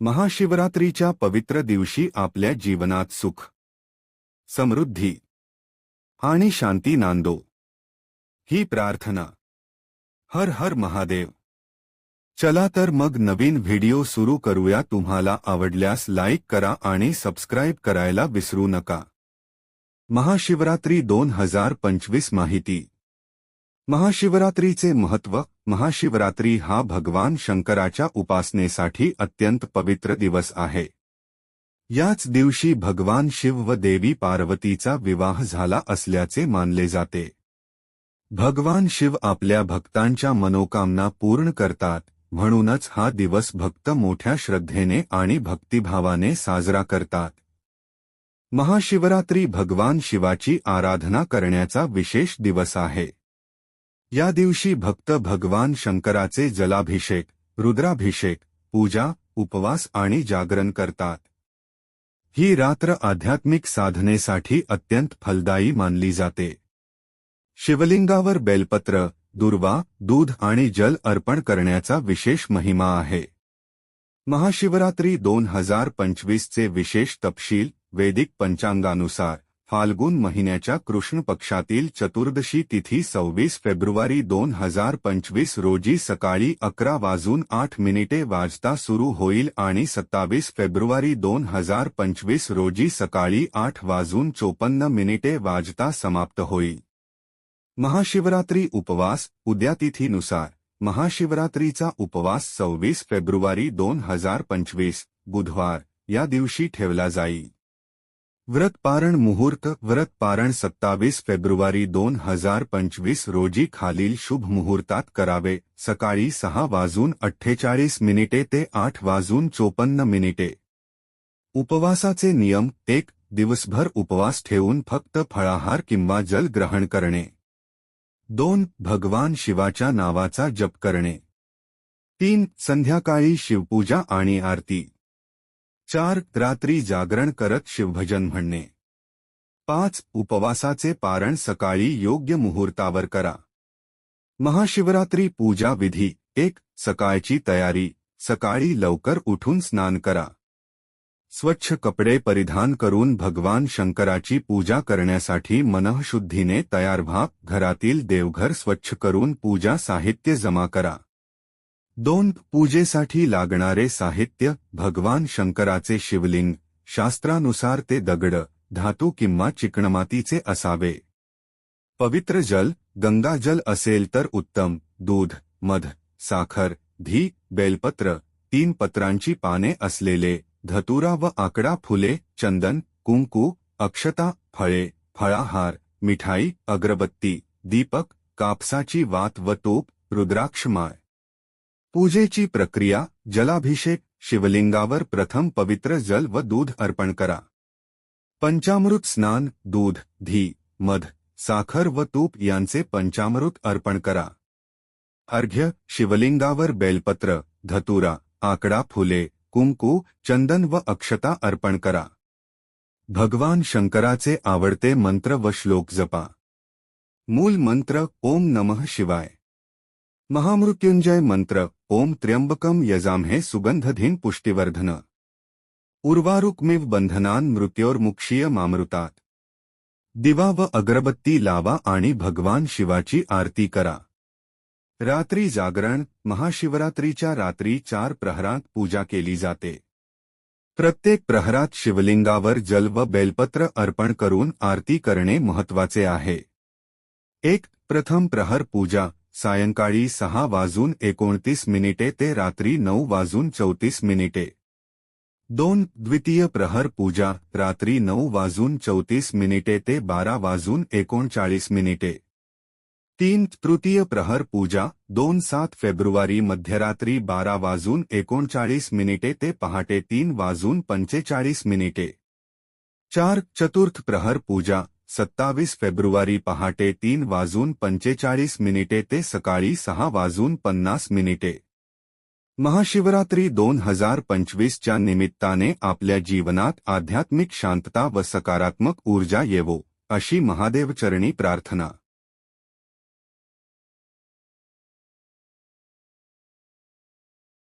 महाशिवरात्रीच्या पवित्र दिवशी आपल्या जीवनात सुख समृद्धी आणि शांती नांदो. ही प्रार्थना. हर हर महादेव. चला तर मग नवीन व्हिडिओ सुरू करूया. तुम्हाला आवडल्यास लाईक करा आणि सबस्क्राईब करायला विसरू नका. महाशिवरात्री दोन हजार पंचवीस माहिती. महाशिवरात्रीचे महत्त्व महाशिवरात्री हा भगवान शंकराच्या उपासनेसाठी अत्यंत पवित्र दिवस आहे. याच दिवशी भगवान शिव व देवी पार्वतीचा विवाह झाला असल्याचे मानले जाते. भगवान शिव आपल्या भक्तांच्या मनोकामना पूर्ण करतात म्हणूनच हा दिवस भक्त मोठ्या श्रद्धेने आणि भक्तिभावाने साजरा करतात. महाशिवरात्री भगवान शिवाची आराधना करण्याचा विशेष दिवस आहे. या दिवशी भक्त भगवान शंकराचे जलाभिषेक, रुद्राभिषेक, पूजा, उपवास आणि जागरण करतात. ही रात्र आध्यात्मिक साधनेसाठी अत्यंत फलदायी मानली जाते. शिवलिंगावर बेलपत्र, दुर्वा, दूध आणि जल अर्पण करण्याचा विशेष महिमा आहे. महाशिवरात्री दोन हज़ार पंचवीसचे विशेष तपशील, वैदिक पंचांगानुसार. फाल्गुन महिन्याच्या कृष्ण पक्षातील चतुर्दशी तिथी सव्वीस फेब्रुवारी दोन हजार पंचवीस रोजी सकाळी अकरा वाजून आठ मिनिटे वाजता सुरू होईल आणि सत्तावीस फेब्रुवारी दोन हजार पंचवीस रोजी सकाळी आठ वाजून चोपन्न मिनिटे वाजता समाप्त होईल. महाशिवरात्री उपवास उद्या तिथीनुसार. महाशिवरात्रीचा उपवास सव्वीस फेब्रुवारी दोन हजार पंचवीस बुधवार या दिवशी ठेवला जाईल. व्रत पारण मुहूर्त व्रत पारण सत्तावीस फेब्रुवारी दोन हजार पंचवीस रोजी खालील शुभ मुहूर्तात करावे. सकाळी सहा वाजून अठ्ठेचाळीस मिनिटे ते आठ वाजून चोपन्न मिनिटे. उपवासाचे नियम एक दिवसभर उपवास ठेवून फक्त फळाहार किंवा जल ग्रहण करणे. दोन भगवान शिवाच्या नावाचा जप करणे. तीन संध्याकाळी शिवपूजा आणि आरती. चार रात्री जागरण करत शिवभजन म्हणणे. पाच, उपवासाचे पारण सकाळी योग्य मुहूर्तावर करा. महाशिवरात्री पूजा विधी, एक, सकाळची तयारी, सकाळी लवकर उठून स्नान करा. स्वच्छ कपडे परिधान करून भगवान शंकराची पूजा करण्यासाठी मनःशुद्धीने तयार व्हा, घरातील देवघर स्वच्छ करून पूजा साहित्य जमा करा. दोन पूजेसाठी लागणारे साहित्य, भगवान शंकराचे शिवलिंग, शास्त्रानुसार ते दगड, धातू किंवा चिकणमातीचे असावे. पवित्र जल गंगाजल असेल तर उत्तम, दूध, मध, साखर धी बेलपत्र, तीन पत्रांची पाने असलेले, धतुरा व आकडा फुले, चंदन, कुंकू, अक्षता, फळे, फळाहार, मिठाई, अगरबत्ती, दीपक, कापसाची वात व तोप, रुद्राक्षमाळ. पूजेची प्रक्रिया, जलाभिषेक, शिवलिंगावर प्रथम पवित्र जल व दूध अर्पण करा. पंचामृत स्नान, दूध धी मध, साखर व तूप यांचे पंचामृत अर्पण करा. अर्घ्य, शिवलिंगावर बेलपत्र, धतुरा, आकडा फुले, कुंकू, चंदन व अक्षता अर्पण करा. भगवान शंकराचे आवडते मंत्र व श्लोक जपा. मूल मंत्र, ओम नमः शिवाय. महामृत्युंजय मंत्र, ओम त्र्यंबकम यजामहे सुगंधधीन पुष्टिवर्धन। उर्वारुकमिव बंधनान मृत्योर्मुक्षीय मामृतात। दिवा व अगरबत्ती लावा आणि भगवान शिवाची आरती करा। रात्री जागरण, महाशिवरात्रीच्या रात्री चार प्रहरात पूजा केली जाते। प्रत्येक प्रहरात शिवलिंगावर जल व बेलपत्र अर्पण करून आरती करणे महत्वाचे आहे। एक, प्रथम प्रहर पूजा सायंकाळी सहा वाजून एकोणतीस मिनिटे ते रात्री नऊ वाजून चौतीस मिनिटे. दोन द्वितीय प्रहर पूजा, रात्री नऊ वाजून चौतीस मिनिटे ते बारा वाजून एकोणचाळीस मिनिटे. तीन तृतीय प्रहर पूजा, दोन सात फेब्रुवारी मध्यरात्री बारा वाजून एकोणचाळीस मिनिटे ते पहाटे तीन वाजून पंचेचाळीस मिनिटे. चार चतुर्थ प्रहर पूजा सत्तावीस फेब्रुवारी पहाटे तीन वाजून पंचेचाळीस मिनिटे ते सकाळी सहा वाजून पन्नास मिनिटे. महाशिवरात्री दोन हजार पंचवीसच्या निमित्ताने आपल्या जीवनात आध्यात्मिक शांतता व सकारात्मक ऊर्जा येवो अशी महादेवचरणी प्रार्थना.